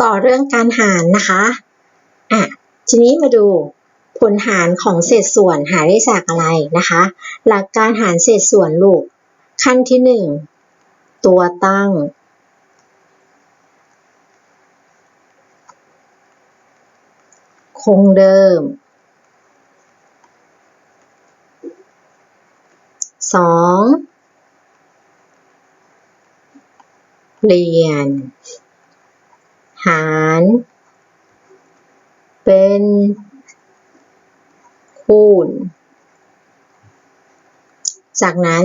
ต่อเรื่องการหารนะคะอะทีนี้มาดูผลหารของเศษส่วนหาได้จากอะไรนะคะ หลักการหารเศษส่วนลูก ขั้นที่หนึ่งตัวตั้ง คงเดิมสองเปลี่ยน หาร เป็น คูณ จากนั้น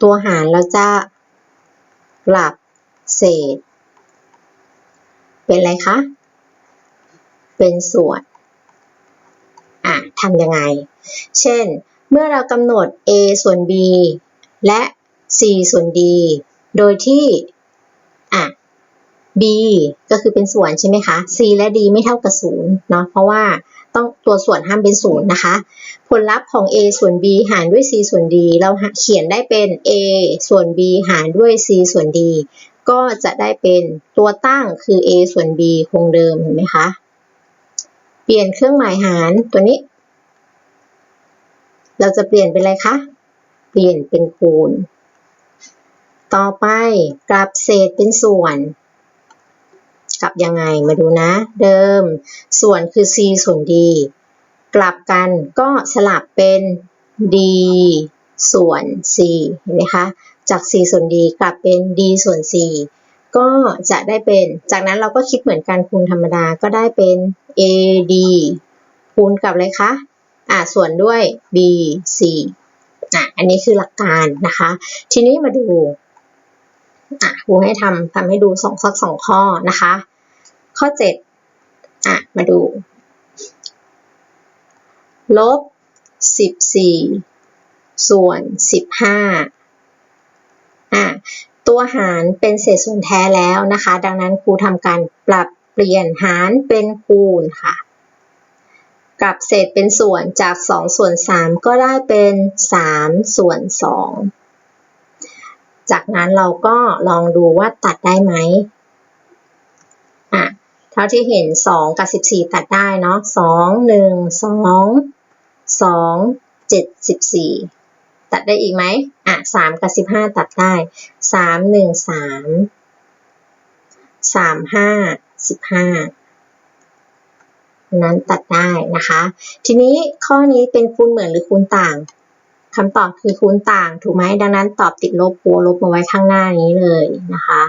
ตัวหารเราจะกลับเศษ เป็นอะไรคะ เป็นส่วน อะทำยังไง เช่น เมื่อเรากำหนด a ส่วน b และ c ส่วน d โดยที่ b ก็คือเป็นส่วนใช่ไหมคะ c และ d ไม่เท่ากับศูนย์เนาะเพราะว่าต้องตัวส่วนห้ามเป็นศูนย์นะคะ ผลลัพธ์ของ a ส่วน b หารด้วย c ส่วน d เราเขียนได้เป็น a ส่วน b หารด้วย c ส่วน d ก็จะได้เป็นตัวตั้งคือ a ส่วน b คงเดิมเห็นไหมคะ เปลี่ยนเครื่องหมายหารตัวนี้ เราจะเปลี่ยนเป็นอะไรคะ เปลี่ยนเป็นคูณ ต่อไปกลับเศษเป็นส่วน กลับยังไงมาดูนะ เดิม ส่วนคือ c ส่วน d กลับกันก็สลับเป็น d ส่วน c เห็นไหมคะ จาก c ส่วน d กลับเป็น d ส่วน c ก็จะได้เป็น จากนั้นเราก็คิดเหมือนกันคูณธรรมดาก็ได้เป็น ad คูณกับอะไรคะอ่าส่วนด้วย bc อะอันนี้คือหลักการนะคะ ทีนี้มาดูอะครูให้ทำทำให้ดูสองข้อสองข้อนะคะ ข้อเจ็ดอะ มาดู ลบสิบสี่ส่วนสิบห้าอะ ตัวหารเป็นเศษส่วนแท้แล้วนะคะ ดังนั้นครูทำการปรับเปลี่ยนหารเป็นคูณค่ะกลับเศษเป็นส่วนจาก 2 ส่วน 3 ก็ได้เป็น 3 ส่วน 2 จากนั้นเราก็ลองดูว่าตัดได้ไหม เท่าที่เห็น 2 กับ 14 ตัดได้เนาะ2 1 2 2 7 14 ตัดได้อีกไหมอะ3กับ 15 ตัดได้ 3 1 3 3 5 15นั้นตัดได้นะคะ ทีนี้ข้อนี้เป็นคูณเหมือนหรือคูณต่างคำตอบคือคูณต่างถูกไหมดังนั้นตอบติดลบปัวลบมาไว้ข้างหน้านี้เลยนะคะ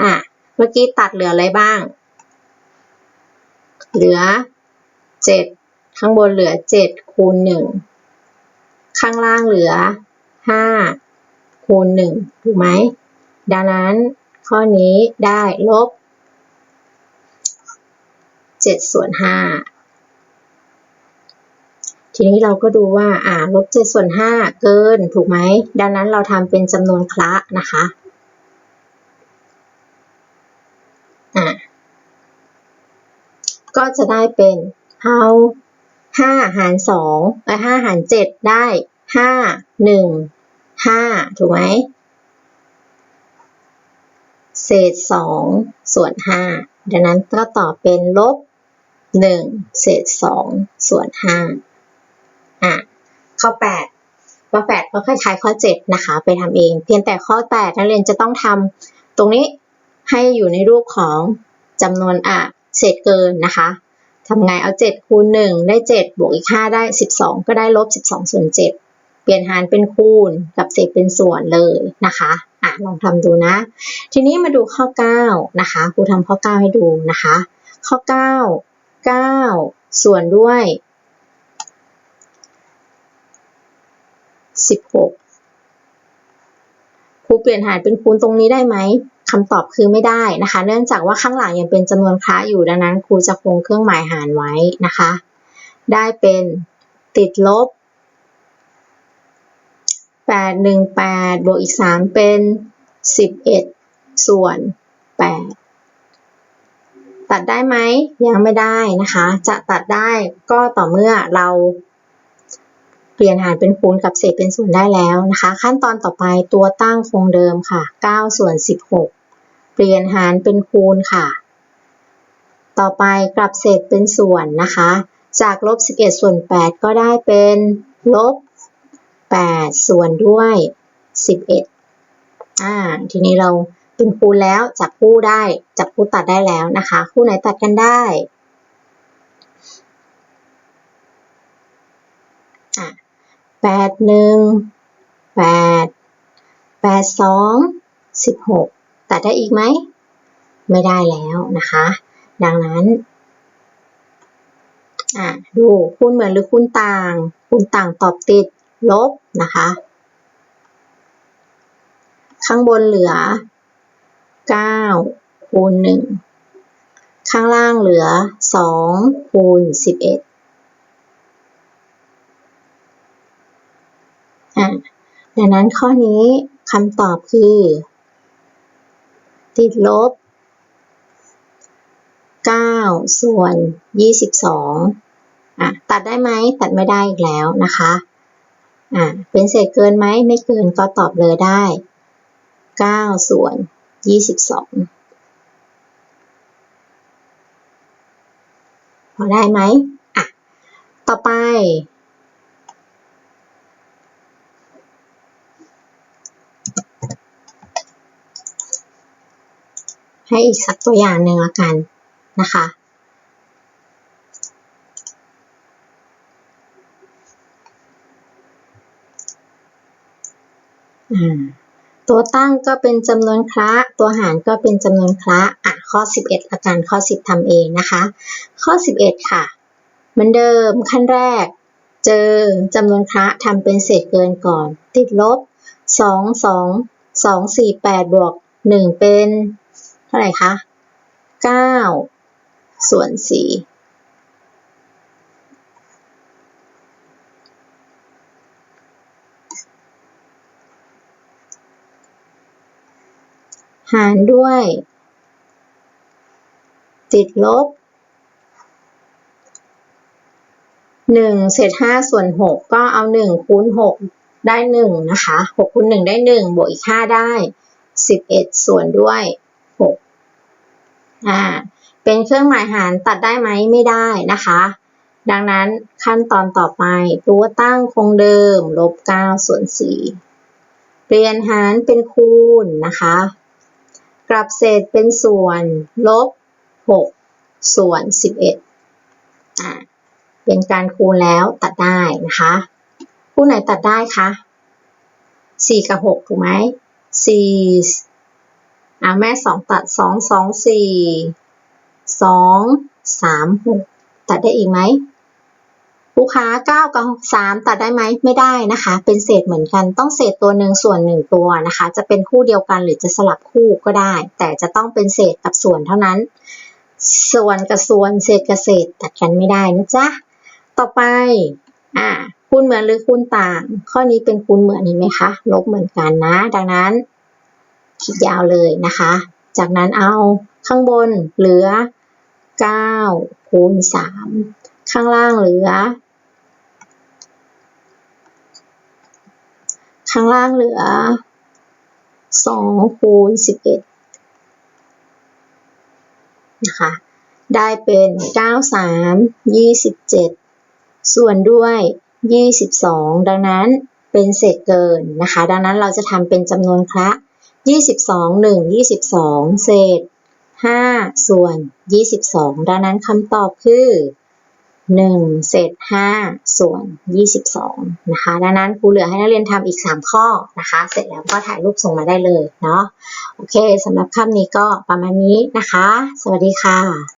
อะ เมื่อกี้ตัดเหลืออะไรบ้าง เหลือ 7 ข้างบนเหลือ 7 คูณ 1 ข้างล่างเหลือ 5 คูณ 1 ถูกไหม ดังนั้นข้อนี้ได้ลบ 7 ส่วน 5 ทีนี้เราก็ดูว่า อ่า ลบ 7 ส่วน 5 เกิน ถูกไหม ดังนั้นเราทำเป็นจำนวนคละนะคะ อ่า ก็จะได้เป็นเอา5หาร2และ5หาร7ได้5 1 5ถูกไหมเศษ2ส่วน5ดังนั้นก็ตอบเป็นลบหนึ่งเศษสองส่วนห้าอะข้อแปดข้อแปดก็คล้ายๆข้อเจ็ดนะคะ ไปทำเอง เพียงแต่ข้อแปดนักเรียนจะต้องทำตรงนี้ให้อยู่ในรูปของจำนวนอะ เศษเกินนะคะทำไงเอาเจ็ดคูณหนึ่งได้เจ็ดบวกอีกห้าได้สิบสองก็ได้ลบสิบสองส่วนเจ็ดเปลี่ยนหารเป็นคูณกับเศษเป็นส่วนเลยนะคะอะลองทำดูนะ ทีนี้มาดูข้อเก้านะคะครูทำข้อเก้าให้ดูนะคะ ข้อเก้า9ส่วนด้วย 16ครูเปลี่ยนหารเป็นคูณตรงนี้ได้ไหม คำตอบคือไม่ได้นะคะ เนื่องจากว่าข้างหลังยังเป็นจำนวนคละอยู่ดังนั้นครูจะคงเครื่องหมายหารไว้นะคะ ได้เป็นติดลบ 818 บวกอีก 3 เป็น 11 ส่วน 8 ตัดได้ไหมยังไม่ได้นะคะ จะตัดได้ก็ต่อเมื่อเราเปลี่ยนหารเป็นคูณกับเศษเป็นส่วนได้แล้วนะคะ ขั้นตอนต่อไปตัวตั้งคงเดิมค่ะ 9 ส่วน 16 เปลี่ยนหารเป็นคูณค่ะ ต่อไปกลับเศษเป็นส่วนนะคะ จากลบ 11 ส่วน 8 ก็ได้เป็นลบ 8 ส่วนด้วย 11 อ่า ทีนี้เราเป็นคูณแล้วจับคู่ได้จับคู่ตัดได้แล้วนะคะ คู่ไหนตัดกันได้อะแปดหนึ่งแปดแปดสองสิบหก ตัดได้อีกไหม ไม่ได้แล้วนะคะ ดังนั้นอะดูคูณเหมือนหรือคูณต่าง คูณต่างตอบติดลบนะคะ ข้างบนเหลือ 9 คูณ 1 ข้างล่างเหลือ 2 คูณ 11อะดังนั้นข้อนี้คำตอบคือ ติดลบ 9 ส่วน 22อะตัดได้ไหมตัดไม่ได้อีกแล้วนะคะอะเป็นเศษเกินไหมไม่เกินก็ตอบเลยได้ 9 ส่วน 22พอได้ไหมอะ ต่อไป ให้อีกสักตัวอย่างหนึ่งละกันนะคะ ตัวตั้งก็เป็นจำนวนคละตัวหารก็เป็นจำนวนคละอะข้อ 11ละกันข้อ 10ทำเองนะคะ ข้อ 11 ค่ะ เหมือนเดิมขั้นแรก เจอจำนวนคละทำเป็นเศษเกินก่อน ติดลบ 2 2 2 4 8บวก1เป็น เท่าไหร่คะ9ส่วน4หารด้วย ติดลบ1เศษ5ส่วน6ก็เอา1คูณ6ได้1นะคะ6คูณ1ได้1บวกอีก5ได้11ส่วนด้วย อ่า เป็นเครื่องหมายหารตัดได้ไหมไม่ได้นะคะ ดังนั้นขั้นตอนต่อไปตัวตั้งคงเดิมลบ9ส่วน4เปลี่ยนหารเป็นคูณนะคะ กลับเศษเป็นส่วนลบ 6 ส่วน 11อ่าเป็นการคูณแล้วตัดได้นะคะ คู่ไหนตัดได้คะ4กับ 6 ถูกไหม4 อ่าแม่2ตัด2 2 4 2 3 6ตัดได้อีกไหมลูกค้า9กับ3ตัดได้ไหมไม่ได้นะคะ เป็นเศษเหมือนกันต้องเศษตัวหนึ่งส่วนหนึ่งตัวนะคะ จะเป็นคู่เดียวกันหรือจะสลับคู่ก็ได้ แต่จะต้องเป็นเศษกับส่วนเท่านั้น ส่วนกับส่วนเศษกับเศษตัดกันไม่ได้นะจ๊ะต่อไปอ่าคูณเหมือนหรือคูณต่าง ข้อนี้เป็นคูณเหมือนเห็นไหมคะลบเหมือนกันนะ ดังนั้น ขีดยาวเลยนะคะ จากนั้นเอาข้างบนเหลือ9คูณ3ข้างล่างเหลือ ข้างล่างเหลือ2คูณ11นะคะได้เป็น 9 3 27 ส่วนด้วย 22 ดังนั้นเป็นเศษเกินนะคะ ดังนั้นเราจะทำเป็นจำนวนคละ ยี่สิบสองหนึ่งยี่สิบสองเศษห้าส่วนยี่สิบสองดังนั้นคำตอบคือหนึ่งเศษห้าส่วนยี่สิบสองนะคะดังนั้นครูเหลือให้นักเรียนทำอีกสามข้อนะคะ เสร็จแล้วก็ถ่ายรูปส่งมาได้เลยเนาะโอเคสำหรับคำนี้ก็ประมาณนี้นะคะ สวัสดีค่ะ